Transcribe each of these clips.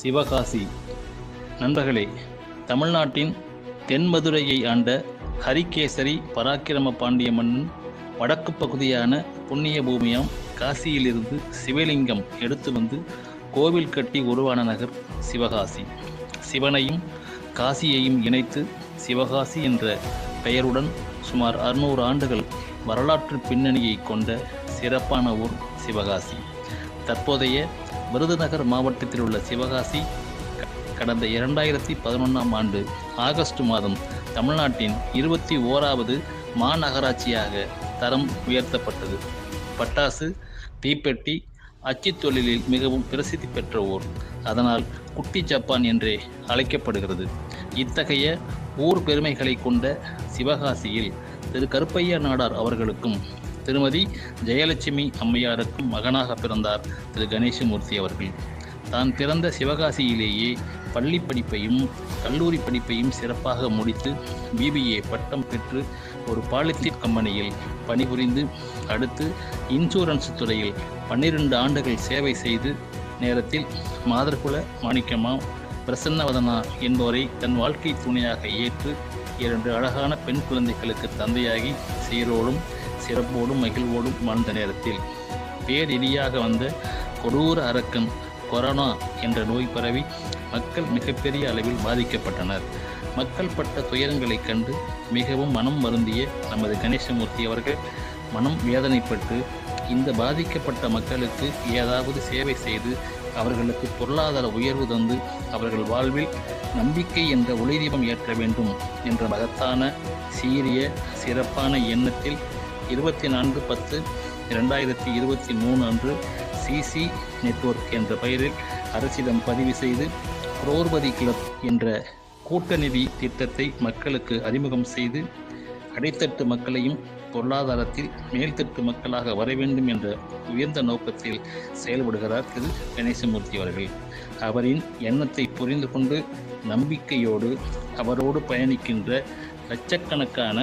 சிவகாசி. நண்பர்களே தமிழ்நாட்டின் தென்மதுரையை ஆண்ட ஹரிகேசரி பராக்கிரம பாண்டிய மன்னன் வடக்கு பகுதியான புண்ணிய பூமியாம் காசியிலிருந்து சிவலிங்கம் எடுத்து வந்து கோவில் கட்டி உருவான நகர் சிவகாசி. சிவனையும் காசியையும் இணைத்து சிவகாசி என்ற பெயருடன் சுமார் அறுநூறு ஆண்டுகள் வரலாற்று பின்னணியை கொண்ட சிறப்பான ஊர் சிவகாசி. தற்போதைய விருதுநகர் மாவட்டத்தில் உள்ள சிவகாசி கடந்த இரண்டாயிரத்தி பதினொன்றாம் ஆண்டு ஆகஸ்ட் மாதம் தமிழ்நாட்டின் இருபத்தி ஓராவது மாநகராட்சியாக தரம் உயர்த்தப்பட்டது. பட்டாசு தீப்பெட்டி அச்சு தொழிலில் மிகவும் பிரசித்தி பெற்ற ஊர் அதனால் குட்டி ஜப்பான் என்றே அழைக்கப்படுகிறது. இத்தகைய ஊர் பெருமைகளை கொண்ட சிவகாசியில் திரு. கருப்பையா நாடார் அவர்களுக்கும் திருமதி ஜெயலட்சுமி அம்மையாருக்கும் மகனாக பிறந்தார் திரு கணேசமூர்த்தி அவர்கள். தான் பிறந்த சிவகாசியிலேயே பள்ளி படிப்பையும் கல்லூரி படிப்பையும் சிறப்பாக முடித்து பிபிஏ பட்டம் பெற்று ஒரு பாலித்தீன் கம்பெனியில் பணிபுரிந்து அடுத்து இன்சூரன்ஸ் துறையில் பன்னிரண்டு ஆண்டுகள் சேவை செய்து நேரத்தில் மாதர்குல மாணிக்கமா பிரசன்னவதனா என்பவரை தன் வாழ்க்கை துணையாக ஏற்று இரண்டு அழகான பெண் குழந்தைகளுக்கு தந்தையாகி சீரோடும் சிறப்போடும் மகிழ்வோடும் வாழ்ந்த நேரத்தில் பேரிடியாக வந்த கொடூர அரக்கன் கொரோனா என்ற நோய் பரவி மக்கள் மிகப்பெரிய அளவில் பாதிக்கப்பட்டனர். மக்கள் பட்ட துயரங்களைக் கண்டு மிகவும் மனம் வருந்திய நமது கணேசமூர்த்தி அவர்கள் மனம் வேதனைப்பட்டு இந்த பாதிக்கப்பட்ட மக்களுக்கு ஏதாவது சேவை செய்து அவர்களுக்கு பொருளாதார உயர்வு தந்து அவர்கள் வாழ்வில் நம்பிக்கை என்ற ஒளிதீபம் ஏற்ற வேண்டும் என்ற மகத்தான சீரிய சிறப்பான எண்ணத்தில் இருபத்தி நான்கு பத்து இரண்டாயிரத்தி இருபத்தி மூணு அன்று சிசி நெட்வொர்க் என்ற பெயரில் அரசிடம் பதிவு செய்து குரோர்பதி கிளப் என்ற கூட்டநிதி திட்டத்தை மக்களுக்கு அறிமுகம் செய்து அடித்தட்டு மக்களையும் பொருளாதாரத்தில் மேல்தட்டு மக்களாக வர வேண்டும் என்ற உயர்ந்த நோக்கத்தில் செயல்படுகிறார் திரு கணேசமூர்த்தி அவர்கள். அவரின் எண்ணத்தை புரிந்து கொண்டு நம்பிக்கையோடு அவரோடு பயணிக்கின்ற லட்சக்கணக்கான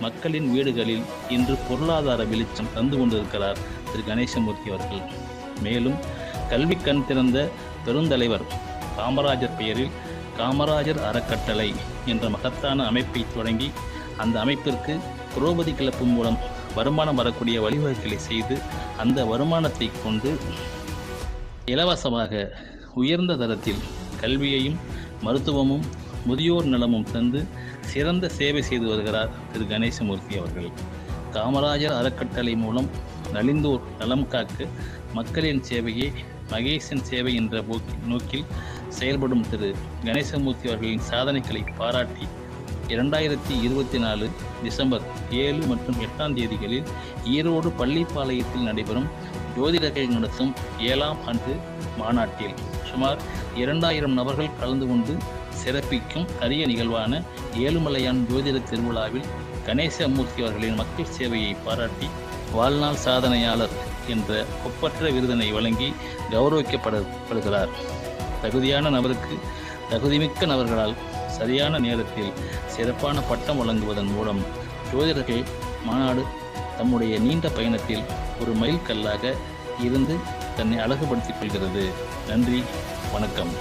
மக்களின் வீடுகளில் இன்று பொருளாதார வெளிச்சம் தந்து கொண்டிருக்கிறார் திரு கணேசமூர்த்தி அவர்கள். மேலும் கல்வி கண் திறந்த பெருந்தலைவர் காமராஜர் பெயரில் காமராஜர் அறக்கட்டளை என்ற மகத்தான அமைப்பை தொடங்கி அந்த அமைப்பிற்கு புரோபதி கிளப்பு மூலம் வருமானம் வரக்கூடிய வழிவகைகளை செய்து அந்த வருமானத்தை கொண்டு இலவசமாக உயர்ந்த தரத்தில் கல்வியையும் மருத்துவமும் முதியோர் நலமும் தந்து சிறந்த சேவை செய்து வருகிறார் திரு. கணேசமூர்த்தி அவர்கள். காமராஜர் அறக்கட்டளை மூலம் நலிந்தோர் நலம் காக்க மக்களின் சேவையே மகேசன் சேவை என்ற நோக்கில் செயல்படும் திரு. கணேசமூர்த்தி அவர்களின் சாதனைகளை பாராட்டி இரண்டாயிரத்தி இருபத்தி நாலு டிசம்பர் ஏழு மற்றும் எட்டாம் தேதிகளில் ஈரோடு பள்ளிப்பாளையத்தில் நடைபெறும் ஜோதிடர்கள் நடத்தும் ஏழாம் ஆண்டு மாநாட்டில் சுமார் இரண்டாயிரம் நபர்கள் கலந்து கொண்டு சிறப்பிக்கும் அரிய நிகழ்வான ஏழுமலையான் ஜோதிட திருவிழாவில் கணேசமூர்த்தி அவர்களின் மக்கள் சேவையை பாராட்டி வாழ்நாள் சாதனையாளர் என்ற ஒப்பற்ற விருதினை வழங்கி கௌரவிக்கப்படுகிறார். தகுதியான நபருக்கு தகுதிமிக்க நபர்களால் சரியான நேரத்தில் சிறப்பான பட்டம் வழங்குவதன் மூலம் ஜோதிடர்கள் மாநாடு தம்முடைய நீண்ட பயணத்தில் ஒரு மைல்கல்லாக இருந்து தன்னை அழகுபடுத்திக் கொள்கிறது. நன்றி வணக்கம்.